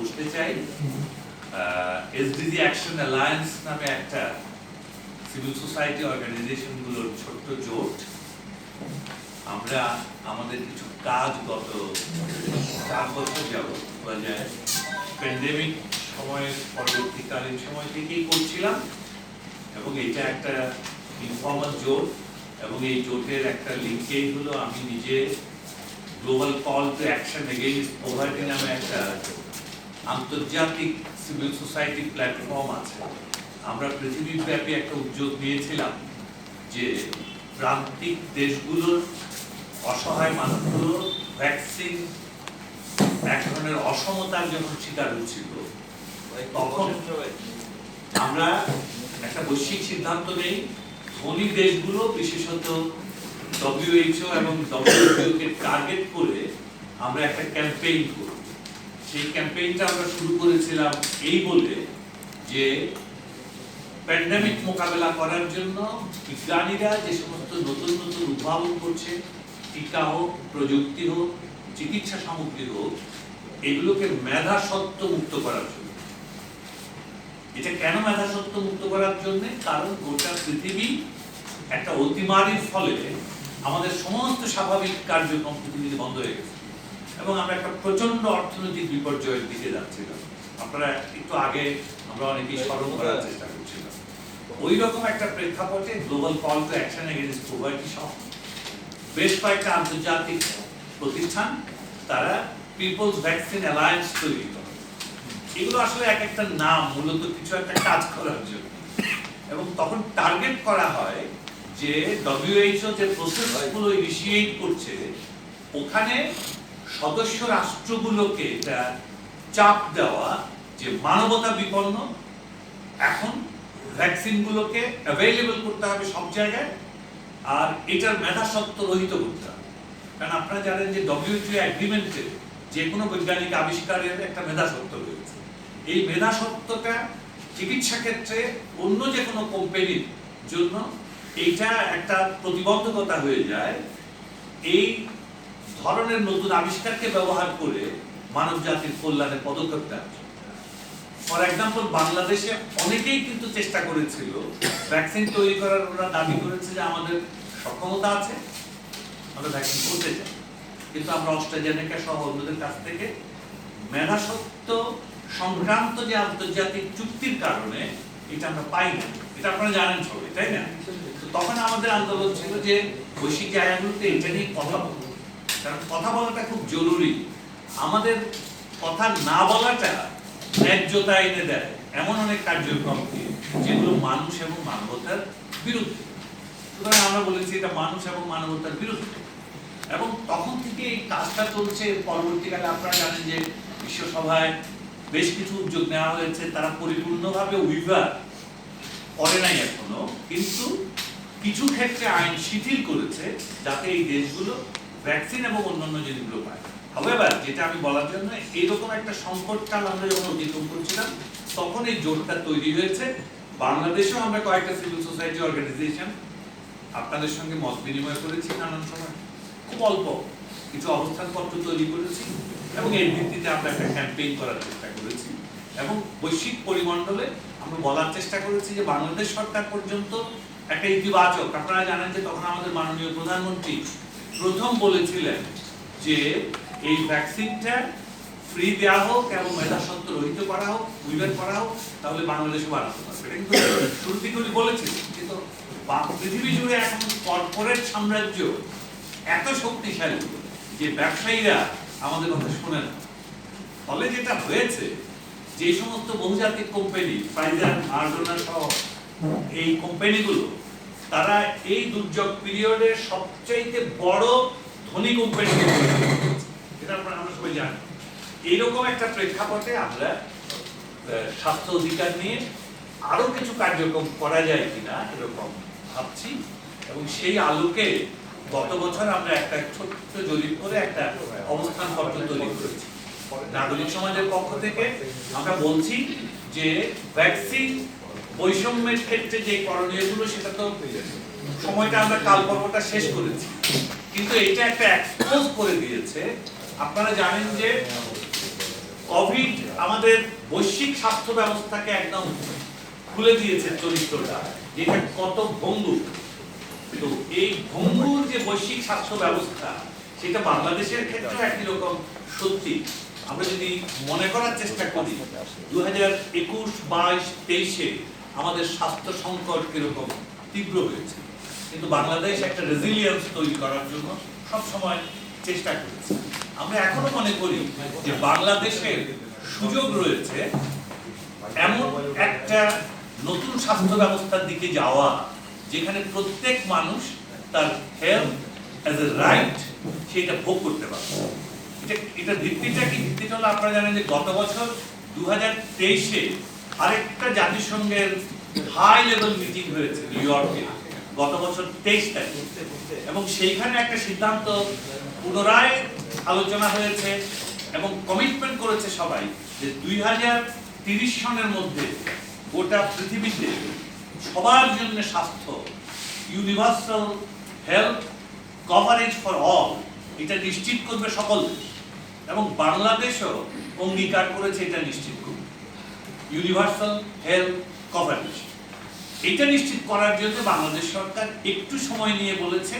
বসতে চাই। SDG action alliance নামে একটা সিভিল সোসাইটি অর্গানাইজেশনগুলোর ছোট্ট জোট। আমরা আমাদের কিছু কাজ গত চার বছর যায় প্যান্ডেমিক সময়ের পরবর্তীকালীন সময় থেকেই করছিলাম এবং এটা একটা ইনফর্মাল জোট এবং এই জোটের একটা লিঙ্কেই হলো আমি নিজে global call to action against poverty নামে একটা আন্তর্জাতিক সিভিল সোসাইটি প্ল্যাটফর্ম আছে। আমরা পৃথিবীব্যাপী একটা উদ্যোগ নিয়েছিলাম যে প্রান্তিক দেশগুলোর অসহায় মানুষগুলো ভ্যাকসিন এক ধরনের অসমতার যখন শিকার তখন আমরা একটা বৈশ্বিক সিদ্ধান্ত নেই। ধনী দেশগুলো, বিশেষত ডব্লিউএইচও এবং ডব্লিউটিও কে টার্গেট করে আমরা একটা ক্যাম্পেইন করব। সেই ক্যাম্পেইনটা আমরা শুরু করেছিলাম এই বলে যে প্যান্ডেমিক মোকাবেলা করার জন্য বিজ্ঞানীরা যে সমস্ত নতুন নতুন উদ্ভাবন করছে, টিকা হোক, প্রযুক্তি হোক, চিকিৎসা সামগ্রী হোক, এগুলোকে মেধা সত্ত্ব মুক্ত করার জন্য। এটা কেন মেধা সত্ত্ব মুক্ত করার জন্য? কারণ গোটা পৃথিবী একটা অতিমারির ফলে আমাদের সমস্ত স্বাভাবিক কার্যক্রম পৃথিবীতে বন্ধ হয়ে গেছে। এবং আমরা একটা প্রচণ্ড অর্থনৈতিক বিপর্যয়ের দিকে যাচ্ছিলাম। আপনারা একটু আগে আমরা অনেকেই স্মরণ করার চেষ্টা করছিলাম। ওই রকম একটা প্রেক্ষাপটে global call to action against poverty সহ বেশ কয়েকটা আন্তর্জাতিক প্রতিষ্ঠান তারা পিপলস ভ্যাকসিন অ্যালায়েন্স তৈরি করে। এগুলো আসলে এক একটা নাম, মূলত কিছু একটা কাজ করার জন্য। এবং তখন টার্গেট করা হয় যে ডব্লিউএইচও যে প্রসেসগুলো ইনিশিয়েট করছে, ওখানে সদস্য রাষ্ট্রগুলোকে এটা চাপ দেওয়া যে মানবতা বিপন্ন, এখন ভ্যাকসিনগুলোকে অ্যাভেলেবল করতে হবে সব জায়গায়, আর এটার মেধাসত্ব রহিত করতে হবে। কারণ আপনারা জানেন যে ডব্লিউটিও অ্যাগ্রিমেন্টে যে কোনো বৈজ্ঞানিক আবিষ্কারের একটা মেধাসত্ব রয়েছে। এই মেধাসত্বটা চিকিৎসা ক্ষেত্রে অন্য যে কোনো কোম্পানির জন্য এইটা একটা প্রতিবন্ধকতা হয়ে যায়। এই ধরনের নতুন আবিষ্কারকে ব্যবহার করে মানব জাতির কল্যাণে পদক্ষেপ ফর এক্সাম্পল বাংলাদেশে অনেকেই কিন্তু চেষ্টা করেছিল ভ্যাকসিন তৈরি করার, ওরা দাবি করেছে যে আমাদের সক্ষমতা আছে আমরা ভ্যাকসিন করতে চাই কিন্তু আমরা অস্ট্রাজেনেকা সহ অন্যদের কাছ থেকে মেধাসত্ব সংক্রান্ত যে আন্তর্জাতিক চুক্তির কারণে এটা আমরা পাই না। এটা আপনারা জানেন সবাই, তাই না? তখন আমাদের আন্দোলন ছিল যে বৈশ্বিক জায়গাগুলোতে এটা নিয়ে কথা বলব। কারণ কথা বলাটা খুব জরুরি। আমাদের কথা না বলাটা ন্যায্যতা এনে দেয় এমন অনেক কার্যক্রমকে যেগুলো মানুষ এবং মানবতার বিরুদ্ধে। সুতরাং আমরা বলেছি এটা মানুষ এবং মানবতার বিরুদ্ধে। এবং তখন থেকে এই কাজটা চলছে। পরবর্তীকালে আপনারা জানেন যে বিশ্বসভায় বেশ কিছু উদ্যোগ নেওয়া হয়েছে। তারা পরিপূর্ণভাবে উইভার করে নাই এখনও। কিন্তু কিছু ক্ষেত্রে আইন শিথিল করেছে যাতে এই দেশগুলো ভ্যাকসিন এবং অন্যান্য জিনিসগুলো পায়। হাওয়েভার যেটা আমি বলার জন্য এইরকম একটা সংকটকাল আমরা যখন অতিক্রম করছিলাম, তখন এই জোটটা তৈরি হয়েছে। বাংলাদেশেও আমরা কয়েকটা সিভিল সোসাইটি অর্গানাইজেশন আপনাদের সঙ্গে মত বিনিময় করেছি নানান সময়। খুব অল্প কিছু অবস্থানপত্র তৈরি করেছি এবং এর ভিত্তিতে আমরা একটা ক্যাম্পেইন করার চেষ্টা করেছি এবং বৈশ্বিক পরিমণ্ডলে আমরা বলার চেষ্টা করেছি যে বাংলাদেশ সরকার পর্যন্ত একটা ইতিবাচক, আপনারা জানেন যে তখন আমাদের মাননীয় প্রধানমন্ত্রী প্রথম বলেছিলেন যে এই ভ্যাকসিনটা ফ্রি দেওয়া হোক এবং মেধাসত্ব রহিত করা হোক উইভার করা হোক, তাহলে বাংলাদেশে বানাতে পারবে। এটা কিন্তু শুরুর দিকে উনি বলেছিলেন। কিন্তু পৃথিবী জুড়ে এখন কর্পোরেট সাম্রাজ্য এত শক্তিশালী যে ব্যবসায়ীরা আমাদের কথা শোনে না। ফলে যেটা হয়েছে, যে সমস্ত বহুজাতিক কোম্পানি ফাইজার মার্ডোনা সহ এই কোম্পানিগুলো তারা এই দুর্যোগ পিরিয়ডে সবচাইতে বড় ধনী কোম্পানি এটা আপনারা আমরা সবাই জানি। এইরকম একটা প্রেক্ষাপটে আমরা স্বাস্থ্য অধিকার নিয়ে আরও কিছু কার্যক্রম করা যায় কিনা এরকম ভাবছি। এবং সেই আলোকে গত বছর আমরা একটা ছোট্ট জরিপ করে একটা অবস্থান পত্র তৈরি করেছি। নাগরিক সমাজের পক্ষ থেকে আমরা বলছি যে ভ্যাকসিন বৈষম্যের ক্ষেত্রে যে করণীয়গুলো সেটা তো সময়টা আমরা কাল পর্বটা শেষ করেছি। কিন্তু এটা একটা এক্সপোজ করে দিয়েছে। আপনারা জানেন যে কোভিড আমাদের বৈশ্বিক স্বাস্থ্য ব্যবস্থাকে একদম খুলে দিয়েছে চরিত্রটা, যেটা কত ভঙ্গুর। তো এই ভঙ্গুর যে বৈশ্বিক স্বাস্থ্য ব্যবস্থা, সেটা বাংলাদেশের ক্ষেত্রেও একই রকম সত্যি। আমরা যদি মনে করার চেষ্টা করি দু হাজার একুশ বাইশ তেইশে আমাদের স্বাস্থ্য সংকট কীরকম তীব্র হয়েছে। কিন্তু বাংলাদেশ একটা রেজিলিয়েন্স তৈরি করার জন্য সবসময় চেষ্টা করেছে। আমরা এখনও মনে করি যে বাংলাদেশের সুযোগ রয়েছে এমন একটা নতুন স্বাস্থ্য ব্যবস্থার দিকে যাওয়া, যেখানে প্রত্যেক মানুষ তার হেলথ অ্যাজ এ রাইট সেটা ভোগ করতে পারবে। এটা এটা ভিত্তিটা কি? ভিত্তিটা হলো আপনারা জানেন যে গত বছর দু হাজার তেইশে আরেকটা জাতিসংঘের হাই লেভেল মিটিং হয়েছে নিউ ইয়র্কে গত বছর তেইশ তারিখ। এবং সেইখানে একটা সিদ্ধান্ত পুনরায় আলোচনা হয়েছে এবং কমিটমেন্ট করেছে সবাই যে দুই হাজার তিরিশ সনের মধ্যে গোটা পৃথিবীতে সবার জন্য স্বাস্থ্য universal health coverage for all এটা নিশ্চিত করবে সকল এবং বাংলাদেশও অঙ্গীকার করেছে এটা নিশ্চিত। ইউনিভার্সাল হেলথ কভারেজ এটা নিশ্চিত করার জন্য বাংলাদেশ সরকার একটু সময় নিয়ে বলেছে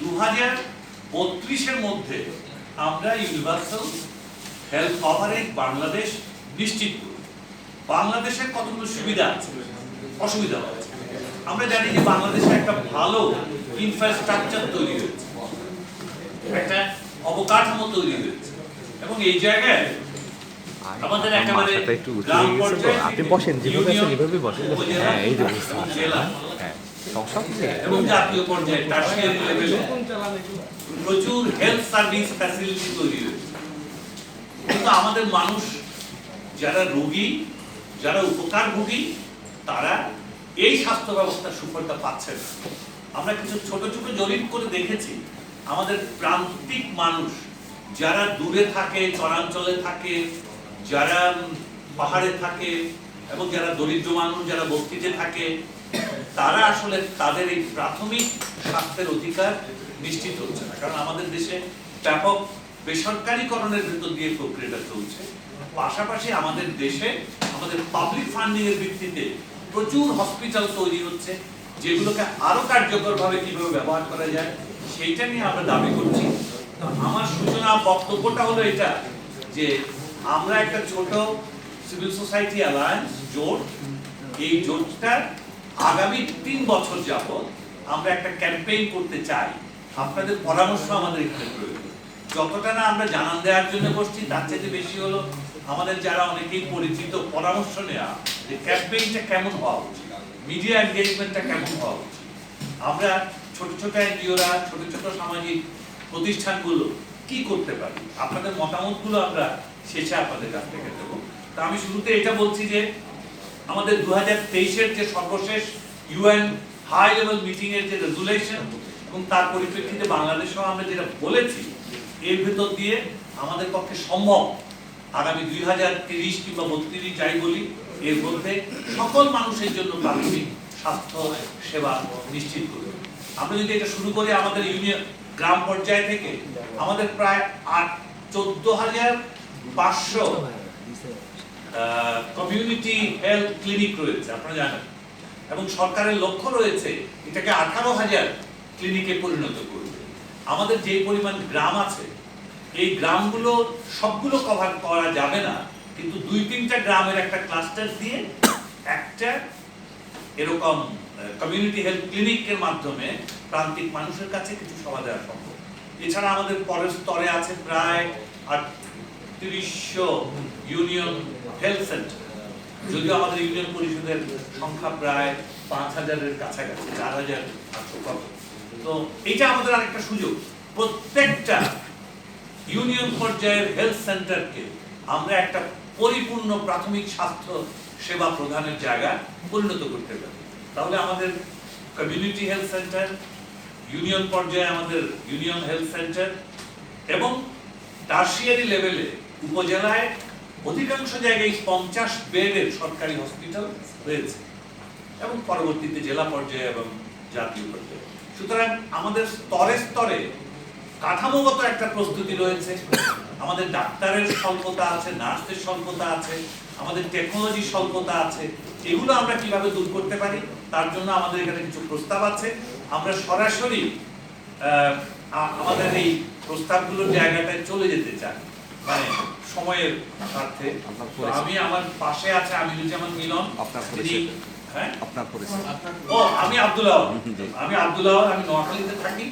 দু হাজার বত্রিশের মধ্যে আমরা ইউনিভার্সাল হেলথ কভারেজ বাংলাদেশ নিশ্চিত করব। বাংলাদেশের কতগুলো সুবিধা আছে? অসুবিধা আছে আমরা জানি যে বাংলাদেশে একটা ভালো ইনফ্রাস্ট্রাকচার তৈরি হয়েছে, একটা অবকাঠামো তৈরি হয়েছে এবং এই জায়গায় আমাদের একেবারে একটু উঁচু হয়ে গেছে তো। আপনি বসেন, যেভাবে আছেন, বসেন। হ্যাঁ, এই যে অবস্থা। হ্যাঁ সংসদ এবং জাতীয় পর্যায়ে টার্সিয়ারি লেভেলে প্রচুর হেলথ সার্ভিস ফ্যাসিলিটি তৈরি হয়েছে কিন্তু আমাদের মানুষ যারা রোগী যারা উপকারভোগী তারা এই স্বাস্থ্য ব্যবস্থার সুফলটা পাচ্ছে না আমরা কিছু ছোট ছোট জরিপ করে দেখেছি আমাদের প্রান্তিক মানুষ যারা দূরে থাকে চরাঞ্চলে থাকে যারা পাহাড়ে থাকে এবং যারা দরিদ্র মানুষ, যারা বস্তিতে থাকে, তারা আসলে তাদের এই প্রাথমিক স্বাস্থ্যের অধিকার নিশ্চিত হচ্ছে না। কারণ আমাদের দেশে ব্যাপক বেসরকারীকরণের ভেতর দিয়ে প্রক্রিয়াটা চলছে। পাশাপাশি আমাদের দেশে আমাদের পাবলিক ফান্ডিং এর ভিত্তিতে প্রচুর হসপিটাল তৈরি হচ্ছে, যেগুলোকে আরও কার্যকরভাবে কীভাবে ব্যবহার করা যায়, সেইটা নিয়ে আমরা দাবি করছি। তো আমার সূচনা, বক্তব্যটা হলো এটা যে আমরা একটা ছোট সিভিল সোসাইটি অ্যালায়েন্স জোট। এই জোটটা আগামী তিন বছর যাবত আমরা একটা ক্যাম্পেইন করতে চাই। আপনাদের পরামর্শ আমাদের এখানে প্রয়োজন। যতটা না আমরা জানান দেওয়ার জন্য বসছি, তার চাইতে বেশি হলো আমাদের যারা অনেকেই পরিচিত, পরামর্শ নেওয়া যে ক্যাম্পেইনটা কেমন হওয়া উচিত মিডিয়া এনগেজমেন্টটা কেমন হওয়া উচিত। আমরা ছোট ছোট এনজিওরা, ছোট ছোট সামাজিক প্রতিষ্ঠানগুলো কি করতে পারি? আপনাদের মতামতগুলো আমরা শেষে আপনাদের কাছ থেকে দেবো। তা আমি শুরুতে এটা বলছি যে, আমাদের দু হাজার যে সর্বশেষ ইউএন হাই লেভেল মিটিং এর যে রেজুলেশন এবং তার পরিপ্রেক্ষিতে বাংলাদেশেও আমরা যেটা বলেছি, এর ভেতর দিয়ে আমাদের পক্ষে সম্ভব আগামী দুই হাজার তিরিশ কিংবা বত্রিশ যাই বলি, এর মধ্যে সকল মানুষের জন্য প্রাথমিক স্বাস্থ্য সেবা নিশ্চিত করবে আমরা যদি এটা শুরু করি, আমাদের ইউনিয়ন গ্রাম পর্যায় থেকে আমাদের প্রায় আট, চোদ্দ হাজার পাঁচশো কমিউনিটি হেলথ ক্লিনিক রয়েছে, আপনারা জানেন। এবং সরকারের লক্ষ্য রয়েছে এটাকে আঠারো হাজার ক্লিনিকে পরিণত করবে আমাদের যে পরিমাণ গ্রাম আছে, এই গ্রামগুলো সবগুলো কভার করা যাবে না, কিন্তু দুই তিনটা গ্রামের একটা ক্লাস্টার দিয়ে একটা এরকম কমিউনিটি হেলথ ক্লিনিকের মাধ্যমে প্রান্তিক মানুষের কাছে কিছু সেবা দেওয়া সম্ভব। এছাড়া আমাদের পরের স্তরে আছে প্রায় আটত্রিশশো ইউনিয়ন হেলথ সেন্টার। যদিও আমাদের ইউনিয়ন পরিষদের সংখ্যা প্রায় পাঁচ হাজারের কাছাকাছি, চার হাজার তো এটা আমাদের আরেকটা সুযোগ। প্রত্যেকটা ইউনিয়ন পর্যায়ের হেলথ সেন্টারকে আমরা একটা পরিপূর্ণ প্রাথমিক স্বাস্থ্য সেবা প্রদানের জায়গা পরিণত করতে পারি। তাহলে আমাদের কমিউনিটি হেলথ সেন্টার ইউনিয়ন পর্যায়ে আমাদের ইউনিয়ন হেলথ সেন্টার এবং টার্সিয়ারি লেভেলে উপজেলায় অধিকাংশ জায়গায় পঞ্চাশ বেডের সরকারি হসপিটাল রয়েছে এবং পরবর্তীতে জেলা পর্যায়ে এবং জাতীয় পর্যায়ে। সুতরাং আমাদের স্তরে স্তরে কাঠামোগত একটা প্রস্তুতি রয়েছে। আমাদের ডাক্তারের স্বল্পতা আছে, নার্সের স্বল্পতা আছে, আমাদের টেকনোলজির স্বল্পতা আছে। এগুলো আমরা কীভাবে দূর করতে পারি? তার জন্য আমাদের এখানে কিছু প্রস্তাব আছে। আমরা সরাসরি আমাদের এই প্রস্তাবগুলোর জায়গাটায় চলে যেতে চাই। মানে সময়ের স্বার্থে। আমি আমার পাশে আছে আমিরুজ্জামান মিলন। আপনার পরিচয়। হ্যাঁ? আপনার পরিচয়। ও আমি আব্দুল্লাহ আমি আব্দুল্লাহ আমি নোয়াখালীতে থাকি।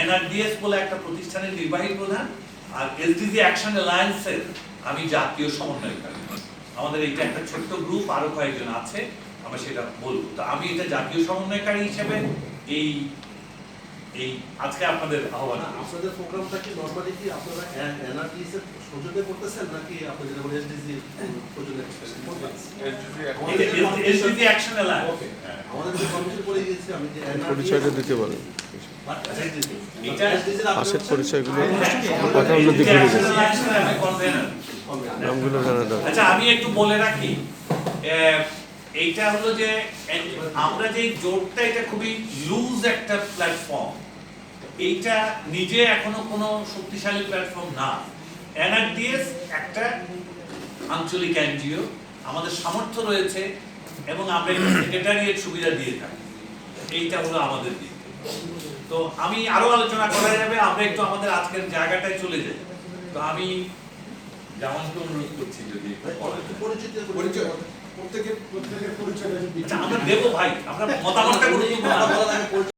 এনআরডিএস বলে একটা প্রতিষ্ঠানের নির্বাহী প্রধান। আর এসডিজি অ্যাকশন অ্যালায়েন্সের আমি জাতীয় সমন্বয়কারী। আমাদের এইটা একটা ছোট্ট গ্রুপ আরও কয়েকজন আছে। আমরা সেটা বলব। তো আমি এটা জাতীয় সমন্বয়কারী হিসেবে এই এই আজকে আপনাদের আহ্বান। আপনাদের প্রোগ্রামটা কি নর্মালি কি আপনারা এনআরটিএস এর সৌজন্যে করতেছেন নাকি আপনাদের যেমন SDG SDG action alliance okay আমাদের যে কমিশন করে গিয়েছে আমি যে পরিচয়টা দিতে পাশের পরিচয়গুলো হ্যাঁ, কথা অন্যদিকে ঘুরে গেছে নামগুলো জানা দরকার আচ্ছা আমি একটু বলে রাখি আহ, এইটা হলো যে আমরা যে জোটটা এটা খুবই লুজ একটা প্ল্যাটফর্ম এইটা নিজে এখনও কোনো শক্তিশালী প্ল্যাটফর্ম না। এনআরডিএস একটা আঞ্চলিক এনজিও আমাদের সামর্থ্য রয়েছে এবং আমরা সেক্রেটারিয়েট সুবিধা দিয়ে থাকি। এইটা হলো আমাদের দিক। তো আমি আরও আলোচনা করা যাবে আমরা একটু আমাদের আজকের জায়গাটায় চলে যাই। তো আমি জামানকে অনুরোধ করছি যদি পরিচয়। প্রত্যেকের প্রত্যেকের পরিচয়টা যদি আচ্ছা আমরা দেবো ভাই আমরা মতামতটা গুরুত্বপূর্ণ পরিচয়